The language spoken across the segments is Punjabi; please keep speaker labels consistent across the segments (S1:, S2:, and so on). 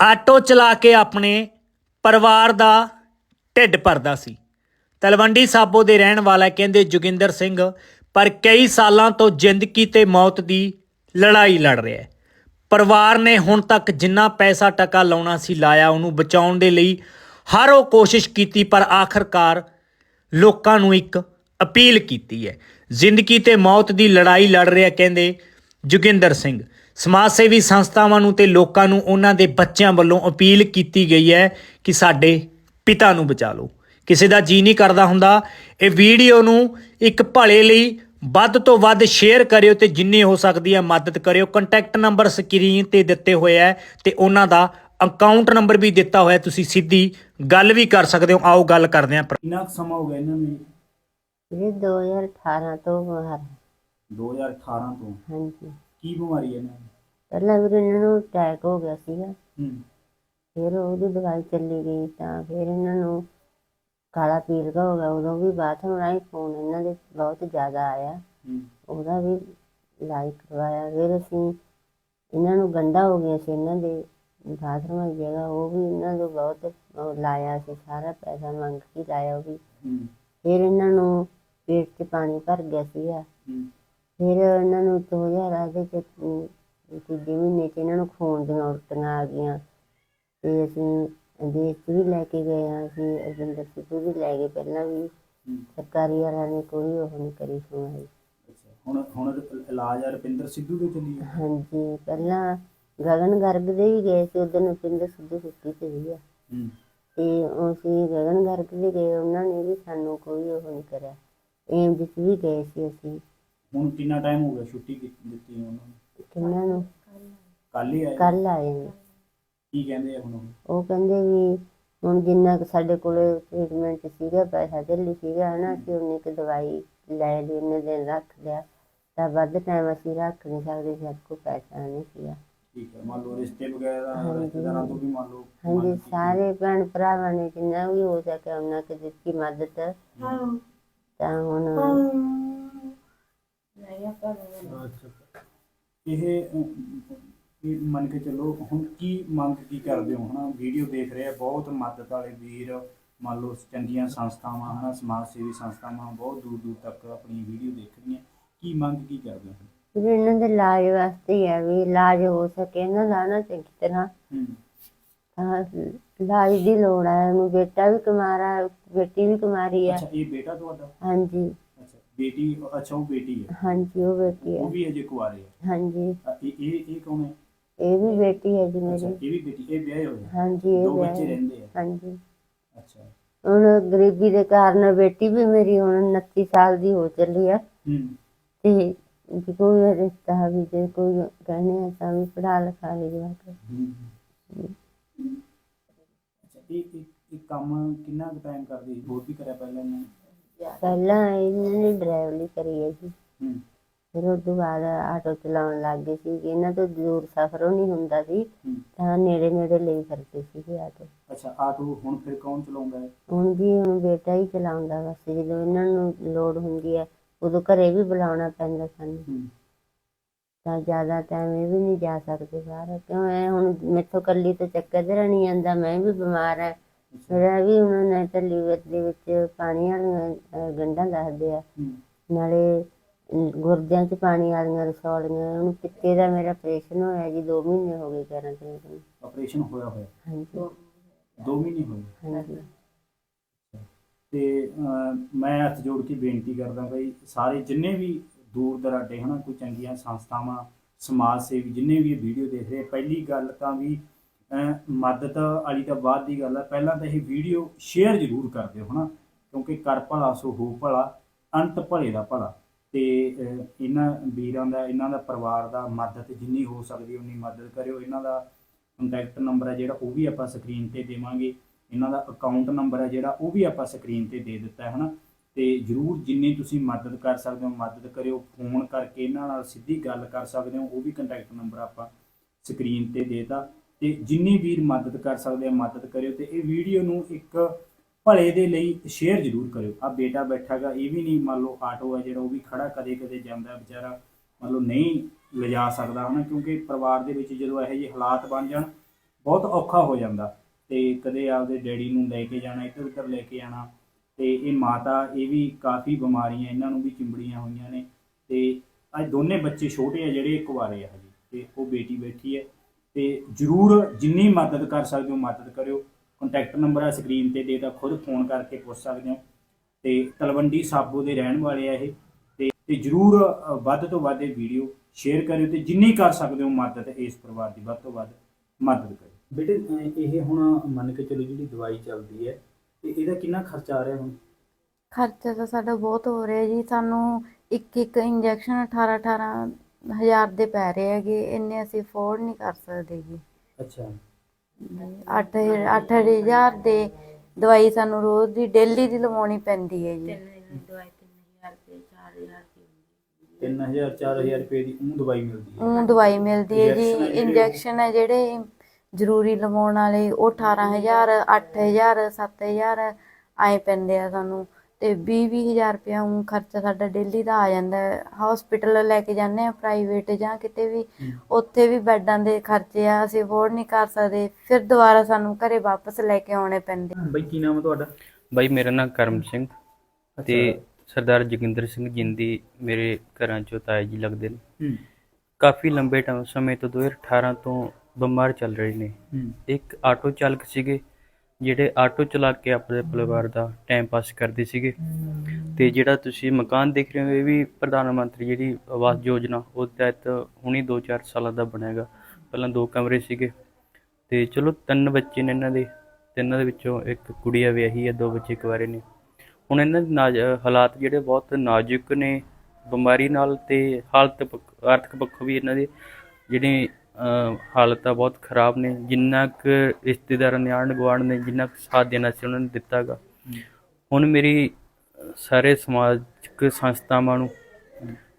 S1: ਆਟੋ ਚਲਾ ਕੇ ਆਪਣੇ ਪਰਿਵਾਰ ਦਾ ਢਿੱਡ ਭਰਦਾ ਸੀ। ਤਲਵੰਡੀ ਸਾਬੋ ਦੇ ਰਹਿਣ ਵਾਲਾ ਕਹਿੰਦੇ ਜੋਗਿੰਦਰ ਸਿੰਘ, ਪਰ ਕਈ ਸਾਲਾਂ ਤੋਂ ਜ਼ਿੰਦਗੀ ਤੇ ਮੌਤ ਦੀ ਲੜਾਈ ਲੜ ਰਿਹਾ ਹੈ। ਪਰਿਵਾਰ ਨੇ ਹੁਣ ਤੱਕ ਜਿੰਨਾ ਪੈਸਾ ਟਕਾ ਲਾਉਣਾ ਸੀ, ਲਾਇਆ ਉਹਨੂੰ ਬਚਾਉਣ ਦੇ ਲਈ ਹਰ ਉਹ ਕੋਸ਼ਿਸ਼ ਕੀਤੀ, ਪਰ ਆਖਰਕਾਰ ਲੋਕਾਂ ਨੂੰ ਇੱਕ ਅਪੀਲ ਕੀਤੀ ਹੈ। ਜ਼ਿੰਦਗੀ ਤੇ ਮੌਤ ਦੀ ਲੜਾਈ ਲੜ ਰਿਹਾ ਕਹਿੰਦੇ ਜੋਗਿੰਦਰ ਸਿੰਘ। ਸਮਾਜ ਸੇਵੀ ਸੰਸਥਾਵਾਂ ਨੂੰ ਤੇ ਲੋਕਾਂ ਨੂੰ ਉਹਨਾਂ ਦੇ ਬੱਚਿਆਂ ਵੱਲੋਂ ਅਪੀਲ ਕੀਤੀ ਗਈ ਹੈ ਕਿ ਸਾਡੇ ਪਿਤਾ ਨੂੰ ਬਚਾ ਲਓ। ਕਿਸੇ ਦਾ ਜੀ ਨਹੀਂ ਕਰਦਾ ਹੁੰਦਾ। ਇਹ ਵੀਡੀਓ ਨੂੰ ਇੱਕ ਭਲੇ ਲਈ ਵੱਧ ਤੋਂ ਵੱਧ ਸ਼ੇਅਰ ਕਰਿਓ ਤੇ ਜਿੰਨੀ ਹੋ ਸਕਦੀ ਹੈ ਮਦਦ ਕਰਿਓ। ਕੰਟੈਕਟ ਨੰਬਰ ਸਕਰੀਨ ਤੇ ਦਿੱਤੇ ਹੋਏ ਹੈ ਤੇ ਉਹਨਾਂ ਦਾ ਅਕਾਊਂਟ ਨੰਬਰ ਵੀ ਦਿੱਤਾ ਹੋਇਆ ਤੁਸੀਂ ਸਿੱਧੀ ਗੱਲ ਵੀ ਕਰ ਸਕਦੇ ਹੋ। ਆਓ ਗੱਲ ਕਰਦੇ ਹਾਂ।
S2: ਕਿੰਨਾ ਸਮਾਂ ਹੋ ਗਿਆ ਇਹਨਾਂ ਨੂੰ?
S3: ਇਹ 2018 ਤੋਂ ਬਾਹਰ
S2: 2018 ਤੋਂ?
S3: ਹਾਂਜੀ।
S2: ਕੀ ਬਿਮਾਰੀ ਹੈ ਇਹਨਾਂ ਨੂੰ
S3: ਪਹਿਲਾਂ ਵੀ ਇਹਨਾਂ ਨੂੰ ਅਟੈਕ ਹੋ ਗਿਆ ਸੀਗਾ
S2: ਹੂੰ।
S3: ਫਿਰ ਉਹਦੀ ਦਵਾਈ ਚੱਲੀ ਗਈ ਤਾਂ ਫਿਰ ਇਹਨਾਂ ਨੂੰ ਕਾਲਾ ਪੀਲ ਦਾ ਹੋ ਗਿਆ। ਉਦੋਂ ਵੀ ਬਾਥਰੂਮ ਰਾਹੀਂ ਖੂਨ ਇਹਨਾਂ ਦੇ ਬਹੁਤ ਜ਼ਿਆਦਾ ਆਇਆ।
S2: ਹੂੰ।
S3: ਉਹਦਾ ਵੀ ਇਲਾਜ ਕਰਵਾਇਆ। ਫਿਰ ਅਸੀਂ ਇਹਨਾਂ ਨੂੰ ਗੰਡਾ ਹੋ ਗਿਆ ਸੀ ਇਹਨਾਂ ਦੇ ਬਾਥਰੂਮ ਦੀ ਜਗ੍ਹਾ। ਉਹ ਵੀ ਇਹਨਾਂ ਨੂੰ ਬਹੁਤ ਉਹ ਲਾਇਆ ਸੀ। ਸਾਰਾ ਪੈਸਾ ਮੰਗ ਕੇ ਲਾਇਆ ਉਹ ਵੀ।
S2: ਹੂੰ।
S3: ਫਿਰ ਇਹਨਾਂ ਨੂੰ ਪੇਟ 'ਚ ਪਾਣੀ ਭਰ ਗਿਆ ਸੀਗਾ।
S2: ਹੂੰ।
S3: ਫਿਰ ਇਹਨਾਂ ਨੂੰ 2000 ਦੇ ਚ ਤੀਜੇ ਮਹੀਨੇ ਚ ਇਹਨਾਂ ਨੂੰ ਖੂਨ ਦੀਆਂ ਉਲਟੀਆਂ ਆ ਗਈਆਂ। ਤੇ ਅਸੀਂ ਦੇਸ਼ 'ਚ ਵੀ ਲੈ ਕੇ ਗਏ ਹਾਂ ਅਸੀਂ ਅਰਜਿੰਦਰ ਸਿੱਧੂ ਵੀ ਲੈ ਗਏ ਪਹਿਲਾਂ ਵੀ। ਸਰਕਾਰੀ ਵਾਲਿਆਂ ਨੇ ਕੋਈ ਉਹ ਨਹੀਂ ਕਰੀ ਸੁਣਾਈ।
S2: ਹੁਣ ਹੁਣ ਇਲਾਜ ਆ ਰੁਪਿੰਦਰ ਸਿੱਧੂ ਦੇ ਚੱਲੀ ਹੈ
S3: ਹਾਂਜੀ ਪਹਿਲਾਂ ਗਗਨ ਗਰਗ ਦੇ ਵੀ ਗਏ ਸੀ ਉਦੋਂ ਨਪਿੰਦਰ ਸਿੱਧੂ ਛੁੱਟੀ ਤੇ ਸੀਗਾ
S2: ਹੂੰ।
S3: ਤੇ ਅਸੀਂ ਗਗਨ ਗਰਗ ਦੇ ਗਏ ਉਹਨਾਂ ਨੇ ਵੀ ਸਾਨੂੰ ਕੋਈ ਉਹ ਨਹੀਂ ਕਰਿਆ। ਏਮਜ਼ 'ਚ ਵੀ ਗਏ ਸੀ ਅਸੀਂ।
S2: ਹੁਣ ਕਿੰਨਾ ਟਾਈਮ ਹੋ ਗਿਆ ਛੁੱਟੀ ਕੀਤੀ ਦਿੱਤੀ ਉਹਨਾਂ? ਨੂੰ
S3: ਕਿੰਨਾਂ ਨੂੰ?
S2: ਕੱਲ ਹੀ ਆਏ।
S3: ਕੱਲ ਆਏ ਨੇ।
S2: ਕੀ ਕਹਿੰਦੇ ਆ ਹੁਣ ਉਹ?
S3: ਉਹ ਕਹਿੰਦੇ ਵੀ ਹੁਣ ਜਿੰਨਾ ਕੁ ਸਾਡੇ ਕੋਲ ਟ੍ਰੀਟਮੈਂਟ ਸੀਗਾ ਪੈਸਾ ਦਿੱਲੀ ਸੀਗਾ ਹਨਾ ਅਸੀਂ ਉਨੀ ਕੁ ਦਵਾਈ ਲੈ ਲਈ ਉਹਨੇ ਦਿਨ ਰੱਖ ਲਿਆ। ਤਾਂ ਵੱਧ ਟਾਈਮ ਅਸੀਂ ਰੱਖ ਨਹੀਂ ਸਕਦੇ ਸਾਡੇ ਕੋਲ ਪੈਸਾ ਨਹੀਂ ਸੀਗਾ।
S2: ਠੀਕ ਹੈ ਮੰਨ ਲਓ ਰਿਸ਼ਤੇ ਵਗੈਰਾ ਰਿਸ਼ਤੇਦਾਰਾਂ ਤੋਂ ਵੀ ਮੰਨ ਲਓ
S3: ਹਾਂਜੀ
S2: ਕੀਤੀ।
S3: ਸਾਰੇ ਭੈਣ ਭਰਾਵਾਂ ਨੇ ਜਿੰਨਾ ਵੀ ਹੋ ਸਕਿਆ ਉਹਨਾਂ ਕਿ ਦਿੱਤੀ ਮਦਦ। ਤਾਂ ਹੁਣ
S2: ਇਹ ਮੰਨ ਕੇ ਚੱਲੋ ਹੁਣ ਕੀ ਮੰਗ ਕੀ ਕਰਦੇ ਹੋ? ਹਨਾ ਵੀਡੀਓ ਦੇਖ ਰਹੇ ਆ ਬਹੁਤ ਮਦਦ ਵਾਲੇ ਵੀਰ ਮੰਨ ਲਓ ਚੰਗੀਆਂ ਸੰਸਥਾਵਾਂ ਹਨਾ ਸਮਾਜ ਸੇਵੀ ਸੰਸਥਾਵਾਂ ਬਹੁਤ ਦੂਰ ਦੂਰ ਤੱਕ ਆਪਣੀ ਵੀਡੀਓ ਦੇਖ ਰਹੀਆਂ। ਕੀ ਮੰਗ ਕੀ ਕਰਦੇ ਹੋ?
S3: ਵੀ ਇਹਨਾਂ ਦੇ ਇਲਾਜ ਵਾਸਤੇ ਹੀ ਵੀ ਇਲਾਜ ਹੋ ਸਕੇ ਇਹਨਾਂ ਦਾ ਨਾ ਚੰਗੀ ਤਰ੍ਹਾਂ
S2: ਹੂੰ।
S3: ਇਲਾਜ ਦੀ ਲੋੜ ਹੈ ਉਹਨੂੰ ਬੇਟਾ ਵੀ ਕੁਮਾਰਾ ਬੇਟੀ ਵੀ ਕੁਮਾਰੀ ਹੈ
S2: ਅੱਛਾ ਇਹ ਬੇਟਾ ਤੁਹਾਡਾ?
S3: ਹਾਂਜੀ।
S2: ਬੇਟੀ ਅੱਛਾ ਉਹ ਬੇਟੀ ਹੈ।
S3: ਹਾਂਜੀ ਉਹ ਬੇਟੀ
S2: ਉਹ
S3: ਹੈ
S2: ਵੀ ਅਜੇ ਕੁਆਰੇ ਹੈ।
S3: ਹਾਂਜੀ।
S2: ਅ, ਇਹ ਇਹ ਇਹ ਕੌਣ ਹੈ?
S3: ਇਹ ਵੀ ਬੇਟੀ ਹੈ ਜੀ
S2: ਅੱਛਾ
S3: ਮੇਰੀ
S2: ਇਹ ਵੀ ਬੇਟੀ ਇਹ ਵਿਆਹੇ ਹੋਏ ਆ?
S3: ਹਾਂਜੀ ਇਹ
S2: ਦੋ
S3: ਵਿਆਹ
S2: ਬੱਚੇ
S3: ਹੈ।
S2: ਰਹਿੰਦੇ ਆ।
S3: ਹਾਂਜੀ।
S2: ਅੱਛਾ।
S3: ਹੁਣ ਗਰੀਬੀ ਦੇ ਕਾਰਨ ਬੇਟੀ ਵੀ ਮੇਰੀ ਹੁਣ 29 ਸਾਲ ਦੀ ਹੋ ਚੱਲੀ ਆ
S2: ਹੂੰ।
S3: ਤੇ ਵੀ ਕੋਈ ਰਿਸ਼ਤਾ ਵੀ ਜੇ ਕੋਈ ਕਹਿੰਦੇ ਆ ਤਾਂ ਵੀ ਪੜਾ ਲਿਖਾ ਲਈ ਜਵਾਕ
S2: ਹੂੰ। ਅੱਛਾ ਇਹ ਇਹ ਇਹ ਕੰਮ ਕਿੰਨਾ ਕੁ ਟਾਈਮ ਕਰਦੇ ਸੀ? ਹੋਰ ਵੀ ਕਰਿਆ ਪਹਿਲਾਂ ਇਹਨਾਂ ਨੇ?
S3: ਪਹਿਲਾਂ ਇਹਨਾਂ ਨੇ ਡਰਾਈਵਰੀ ਕਰੀ ਹੈ ਜੀ
S2: ਹੂੰ।
S3: ਫਿਰ ਉਸ ਤੋਂ ਬਾਅਦ ਆਟੋ ਚਲਾਉਣ ਲੱਗ ਗਏ ਸੀ। ਇਹਨਾਂ ਤੋਂ ਦੂਰ ਸਫ਼ਰ ਨਹੀਂ ਹੁੰਦਾ ਸੀ।
S2: ਹੂੰ।
S3: ਤਾਂ ਨੇੜੇ ਨੇੜੇ ਲਈ ਫਿਰਦੇ ਸੀਗੇ ਆਟੋ।
S2: ਅੱਛਾ ਆਟੋ ਹੁਣ ਫਿਰ ਕੌਣ ਚਲਾਉਂਦਾ ਹੈ?
S3: ਹੁਣ ਜੀ ਹੁਣ ਬੇਟਾ ਹੀ ਚਲਾਉਂਦਾ ਬਸ ਜਦੋਂ ਇਹਨਾਂ ਨੂੰ ਲੋੜ ਹੁੰਦੀ ਹੈ ਉਦੋਂ ਘਰੇ ਵੀ ਬੁਲਾਉਣਾ ਪੈਂਦਾ ਸਾਨੂੰ।
S2: ਹੂੰ।
S3: ਤਾਂ ਜ਼ਿਆਦਾ ਟਾਈਮ ਇਹ ਵੀ ਨਹੀਂ ਜਾ ਸਕਦੇ ਬਾਹਰ। ਕਿਉਂ ਐ ਹੁਣ ਮੈਥੋਂ ਕੱਲੀ ਤੋਂ ਚੱਕਰ ਦਰ ਨਹੀਂ ਆਂਦਾ ਮੈਂ ਵੀ ਬਿਮਾਰ ਐ ਮੇਰਾ ਵੀ ਉਹਨਾਂ ਨੇ ਤਾਂ ਲੀਵਰ ਦੇ ਵਿੱਚ ਪਾਣੀ ਵਾਲੀਆਂ ਗੰਢਾਂ ਦੱਸਦੇ ਆ। ਨਾਲੇ ਗੁਰਦਿਆਂ 'ਚ ਪਾਣੀ ਵਾਲੀਆਂ ਰਸੌਲੀਆਂ ਉਹਨੂੰ ਪਿੱਤੇ ਦਾ ਮੇਰਾ ਆਪਰੇਸ਼ਨ ਹੋਇਆ ਜੀ 2 ਮਹੀਨੇ ਹੋ ਗਏ ਕਰਨ ਤੇ
S2: ਆਪਰੇਸ਼ਨ ਹੋਇਆ ਹੋਇਆ?
S3: ਹਾਂਜੀ।
S2: 2 ਮਹੀਨੇ ਹੋਏ
S3: ਹਾਂਜੀ।
S2: ਤੇ ਮੈਂ ਹੱਥ ਜੋੜ ਕੇ ਬੇਨਤੀ ਕਰਦਾ ਬਈ ਸਾਰੇ ਜਿੰਨੇ ਵੀ ਦੂਰ ਦਰਾਡੇ ਹਨਾ ਕੋਈ ਚੰਗੀਆਂ ਸੰਸਥਾਵਾਂ ਸਮਾਜ ਸੇਵੀ ਜਿੰਨੇ ਵੀ ਇਹ ਵੀਡੀਓ ਦੇਖ ਰਹੇ ਪਹਿਲੀ ਗੱਲ ਤਾਂ ਵੀ ਮਦਦ ਵਾਲੀ ਤਾਂ ਬਾਅਦ ਦੀ ਗੱਲ ਹੈ ਪਹਿਲਾਂ ਤਾਂ ਇਹ ਵੀਡੀਓ ਸ਼ੇਅਰ ਜ਼ਰੂਰ ਕਰ ਦਿਓ ਹਨਾ, ਕਿਉਂਕਿ ਕਰ ਭਲਾ ਸੋ ਹੋ ਭਲਾ, ਅੰਤ ਭਲੇ ਦਾ ਭਲਾ। ਤੇ ਇਹਨਾਂ ਵੀਰਾਂ ਦਾ, ਇਹਨਾਂ ਦਾ ਪਰਿਵਾਰ ਦਾ ਮਦਦ ਜਿੰਨੀ ਹੋ ਸਕਦੀ, ਉਨੀ ਮਦਦ ਕਰਿਓ। ਇਹਨਾਂ ਦਾ ਕੰਟੈਕਟ ਨੰਬਰ ਹੈ ਜਿਹੜਾ, ਉਹ ਵੀ ਆਪਾਂ ਸਕਰੀਨ ਤੇ ਦੇਵਾਂਗੇ। ਇਹਨਾਂ ਦਾ ਅਕਾਊਂਟ ਨੰਬਰ ਹੈ ਜਿਹੜਾ, ਉਹ ਵੀ ਆਪਾਂ ਸਕਰੀਨ ਤੇ ਦੇ ਦਿੱਤਾ ਹੈ ਹਨਾ। ਤੇ ਜਰੂਰ ਜਿੰਨੀ ਤੁਸੀਂ ਮਦਦ ਕਰ ਸਕਦੇ ਹੋ, ਮਦਦ ਕਰਿਓ। ਫੋਨ ਕਰਕੇ ਇਹਨਾਂ ਨਾਲ ਸਿੱਧੀ ਗੱਲ ਕਰ ਸਕਦੇ ਹੋ, ਉਹ ਵੀ ਕੰਟੈਕਟ ਨੰਬਰ ਆਪਾਂ ਸਕਰੀਨ ਤੇ ਦੇਤਾ। ਤੇ ਜਿੰਨੀ ਵੀਰ ਮਦਦ ਕਰ ਸਕਦੇ ਆ, ਮਦਦ ਕਰਿਓ ਤੇ ਇਹ ਵੀਡੀਓ ਨੂੰ ਇੱਕ ਭਲੇ ਦੇ ਲਈ ਸ਼ੇਅਰ ਜ਼ਰੂਰ ਕਰਿਓ। ਆ ਬੇਟਾ ਬੈਠਾਗਾ, ਇਹ ਵੀ ਨਹੀਂ ਮੰਨ ਲਓ ਆਟੋ ਹੈ ਜਿਹੜਾ ਉਹ ਵੀ ਖੜਾ ਕਦੇ ਕਦੇ ਜਾਂਦਾ ਵਿਚਾਰਾ, ਮੰਨ ਲਓ ਨਹੀਂ ਲਿਜਾ ਸਕਦਾ ਹਨਾ, ਕਿਉਂਕਿ ਪਰਿਵਾਰ ਦੇ ਵਿੱਚ ਜਦੋਂ ਇਹੋ ਜਿਹੇ ਹਾਲਾਤ ਬਣ ਜਾਣ, ਬਹੁਤ ਔਖਾ ਹੋ ਜਾਂਦਾ। ਤੇ ਕਦੇ ਆਪਦੇ ਡੈਡੀ ਨੂੰ ਲੈ ਕੇ ਜਾਣਾ ਇੱਧਰ ਉੱਧਰ ਲੈ ਕੇ ਆਣਾ, ਤੇ ਇਹ ਮਾਤਾ, ਇਹ ਵੀ ਕਾਫੀ ਬਿਮਾਰੀਆਂ ਇਹਨਾਂ ਨੂੰ ਵੀ ਚਿੰਬੜੀਆਂ ਹੋਈਆਂ ਨੇ। ਤੇ ਅੱਜ ਦੋਨੇ ਬੱਚੇ ਛੋਟੇ ਆ, ਜਿਹੜੇ ਇੱਕ ਵਾਰੇ ਆ ਹਜੇ, ਤੇ ਉਹ ਬੇਟੀ ਬੈਠੀ ਹੈ। ਤੇ ਜਰੂਰ ਜਿੰਨੀ ਮਦਦ ਕਰ ਸਕਦੇ ਹੋ ਮਦਦ ਕਰਿਓ। ਕੰਟੈਕਟ ਨੰਬਰ ਆ ਸਕਰੀਨ ਤੇ ਦੇ ਤਾਂ ਖੁਦ ਫੋਨ ਕਰਕੇ ਪੁੱਛ ਸਕਦੇ ਹੋ। ਤੇ ਤਲਵੰਡੀ ਸਾਬੋ ਦੇ ਰਹਿਣ ਵਾਲੇ ਆ ਇਹ। ਤੇ ਤੇ ਜਰੂਰ ਵੱਧ ਤੋਂ ਵੱਧ ਇਹ ਵੀਡੀਓ ਸ਼ੇਅਰ ਕਰਿਓ ਤੇ ਜਿੰਨੀ ਕਰ ਸਕਦੇ ਹੋ ਮਦਦ ਇਸ ਪਰਿਵਾਰ ਦੀ ਵੱਧ ਤੋਂ ਵੱਧ ਮਦਦ ਕਰਿਓ। ਬੇਟੇ ਇਹ ਹੁਣ ਮੰਨ ਕੇ ਚਲੋ ਜਿਹੜੀ ਦਵਾਈ ਚੱਲਦੀ ਹੈ ਤੇ ਇਹਦਾ ਕਿੰਨਾ ਖਰਚਾ ਆ ਰਿਹਾ ਹੁਣ?
S4: ਖਰਚਾ ਤਾਂ ਸਾਡਾ ਬਹੁਤ ਹੋ ਰਿਹਾ ਜੀ। ਸਾਨੂੰ ਇੱਕ ਇੱਕ ਇੰਜੈਕਸ਼ਨ 18 18 ਹਜ਼ਾਰ ਦੇ ਪੈ ਰਹੇ ਹੈਗੇ ਇੰਨੇ ਅਸੀਂ ਅਫੋਰਡ ਨਹੀਂ ਕਰ ਸਕਦੇ ਜੀ।
S2: ਅੱਛਾ।
S4: 8 8000 ਦੇ ਦਵਾਈ ਸਾਨੂੰ ਰੋਜ਼ ਦੀ ਡੇਲੀ ਦੀ ਲਵਾਉਣੀ ਪੈਂਦੀ ਹੈ ਜੀ।
S2: 3000 4000 ਰੁਪਏ ਦੀ ਉਹ ਦਵਾਈ ਮਿਲਦੀ ਹੈ।
S4: ਉਹ ਦਵਾਈ ਮਿਲਦੀ ਹੈ ਜੀ। ਇੰਜੈਕਸ਼ਨ ਹੈ ਜਿਹੜੇ ਜ਼ਰੂਰੀ ਲਵਾਉਣ ਵਾਲੇ ਉਹ 18000 8000 7000 ਆਏ ਪੈਂਦੇ ਆ ਸਾਨੂੰ। ਤੇ 20 20000 ਰੁਪਇਆ ਉਹ ਖਰਚਾ ਸਾਡਾ ਡੇਲੀ ਦਾ ਆ ਜਾਂਦਾ ਹੈ। ਹਸਪੀਟਲ ਲੈ ਕੇ ਜਾਂਦੇ ਆ ਪ੍ਰਾਈਵੇਟ ਜਾਂ ਕਿਤੇ ਵੀ। ਉੱਥੇ ਵੀ ਬੈੱਡਾਂ ਦੇ ਖਰਚੇ ਆ ਅਸੀਂ ਅਫੋਰਡ ਨਹੀਂ ਕਰ ਸਕਦੇ। ਫਿਰ ਦੁਬਾਰਾ ਸਾਨੂੰ ਘਰੇ ਵਾਪਸ ਲੈ ਕੇ ਆਉਣੇ ਪੈਂਦੇ।
S2: ਬਈ ਕੀ ਨਾਮ ਹੈ ਤੁਹਾਡਾ?
S5: ਬਾਈ ਮੇਰਾ ਨਾਮ ਕਰਮ ਸਿੰਘ ਤੇ ਸਰਦਾਰ ਜੋਗਿੰਦਰ ਸਿੰਘ ਜਿੰਦੀ ਮੇਰੇ ਘਰਾਂ ਚੋਂ ਤਾਇਆ ਜੀ ਲੱਗਦੇ ਨੇ। ਕਾਫੀ ਲੰਬੇ ਟਾਈਮ ਸਮੇਂ ਤੋਂ 2018 ਤੋਂ ਬਿਮਾਰ ਚੱਲ ਰਹੇ ਨੇ। ਇੱਕ ਆਟੋ ਚਾਲਕ ਸੀਗੇ। ਜਿਹੜੇ ਆਟੋ ਚਲਾ ਕੇ ਆਪਣੇ ਪਰਿਵਾਰ ਦਾ ਟਾਈਮ ਪਾਸ ਕਰਦੇ ਸੀਗੇ। ਤੇ ਜਿਹੜਾ ਤੁਸੀਂ ਮਕਾਨ ਦੇਖ ਰਹੇ ਹੋ, ਇਹ ਵੀ ਪ੍ਰਧਾਨ ਮੰਤਰੀ ਜਿਹੜੀ ਆਵਾਸ ਯੋਜਨਾ, ਉਹ ਤਹਿਤ ਹੁਣੀ 2-4 ਸਾਲਾਂ ਦਾ ਬਣਿਆਗਾ ਪਹਿਲਾਂ ਦੋ ਕਮਰੇ ਸੀਗੇ। ਤੇ ਚਲੋ ਤਿੰਨ ਬੱਚੇ ਨੇ ਇਹਨਾਂ ਦੇ, ਤਿੰਨਾਂ ਦੇ ਵਿੱਚੋਂ ਇੱਕ ਕੁੜੀ ਆ, ਵਿਆਹੀ ਹੈ ਦੋ ਬੱਚੇ ਕੁਆਰੇ ਨੇ। ਹੁਣ ਇਹਨਾਂ ਦੇ ਨਾਜ਼- ਹਾਲਾਤ ਜਿਹੜੇ ਬਹੁਤ ਨਾਜ਼ੁਕ ਨੇ, ਬਿਮਾਰੀ ਨਾਲ ਤੇ ਹਾਲਤ ਪੱਖ- ਆਰਥਿਕ ਪੱਖੋਂ ਵੀ ਇਹਨਾਂ ਦੇ ਜਿਹੜੇ ਹਾਲਤ ਆ ਬਹੁਤ ਖਰਾਬ ਨੇ, ਜਿੰਨਾ ਕੁ ਰਿਸ਼ਤੇਦਾਰਾਂ ਨੇ ਆਂਢ ਗੁਆਂਢ ਨੇ, ਜਿੰਨਾ ਕੁ ਸਾਥ ਦੇਣਾ ਸੀ ਉਹਨਾਂ ਨੇ ਦਿੱਤਾਗਾ। ਹੁਣ ਮੇਰੀ ਸਾਰੇ ਸਮਾਜਿਕ ਸੰਸਥਾਵਾਂ ਨੂੰ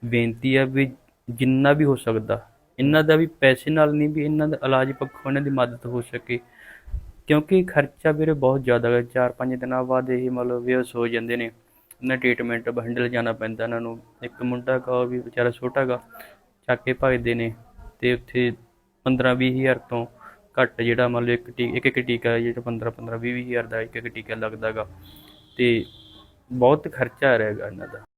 S5: ਬੇਨਤੀ ਹੈ ਵੀ ਜਿੰਨਾ ਵੀ ਹੋ ਸਕਦਾ, ਇਹਨਾਂ ਦਾ ਵੀ ਪੈਸੇ ਨਾਲ ਨਹੀਂ ਵੀ ਇਹਨਾਂ ਦਾ ਇਲਾਜ ਪੱਖੋਂ ਇਹਨਾਂ ਦੀ ਮਦਦ ਹੋ ਸਕੇ, ਕਿਉਂਕਿ ਖਰਚਾ ਵੀਰੇ ਬਹੁਤ ਜ਼ਿਆਦਾ ਹੈ ਚਾਰ ਪੰਜ ਦਿਨਾਂ ਬਾਅਦ ਇਹ ਮਤਲਬ ਬੇਹੋਸ਼ ਹੋ ਜਾਂਦੇ ਨੇ। ਇਹਨਾਂ ਟ੍ਰੀਟਮੈਂਟ ਬਹੰਡਲ ਜਾਣਾ ਪੈਂਦਾ ਇਹਨਾਂ ਨੂੰ, ਇੱਕ ਮੁੰਡਾ ਕਾ ਉਹ ਵੀ ਵਿਚਾਰਾ ਛੋਟਾ ਗਾ, ਚੱਕ ਕੇ ਭਜਦੇ ਨੇ ਤੇ ਉੱਥੇ 15 20 ਹਜ਼ਾਰ ਤੋਂ ਘੱਟ ਜਿਹੜਾ ਮੰਨ ਲਓ ਇੱਕ ਟੀ, ਇੱਕ ਇੱਕ ਟੀਕਾ ਜਿਹੜਾ 15 15 20 ਹਜ਼ਾਰ ਦਾ ਇੱਕ ਇੱਕ ਟੀਕਾ ਲੱਗਦਾਗਾ ਤੇ ਬਹੁਤ ਖਰਚਾ ਆ ਰਿਹਾਗਾ ਇਹਨਾਂ ਦਾ।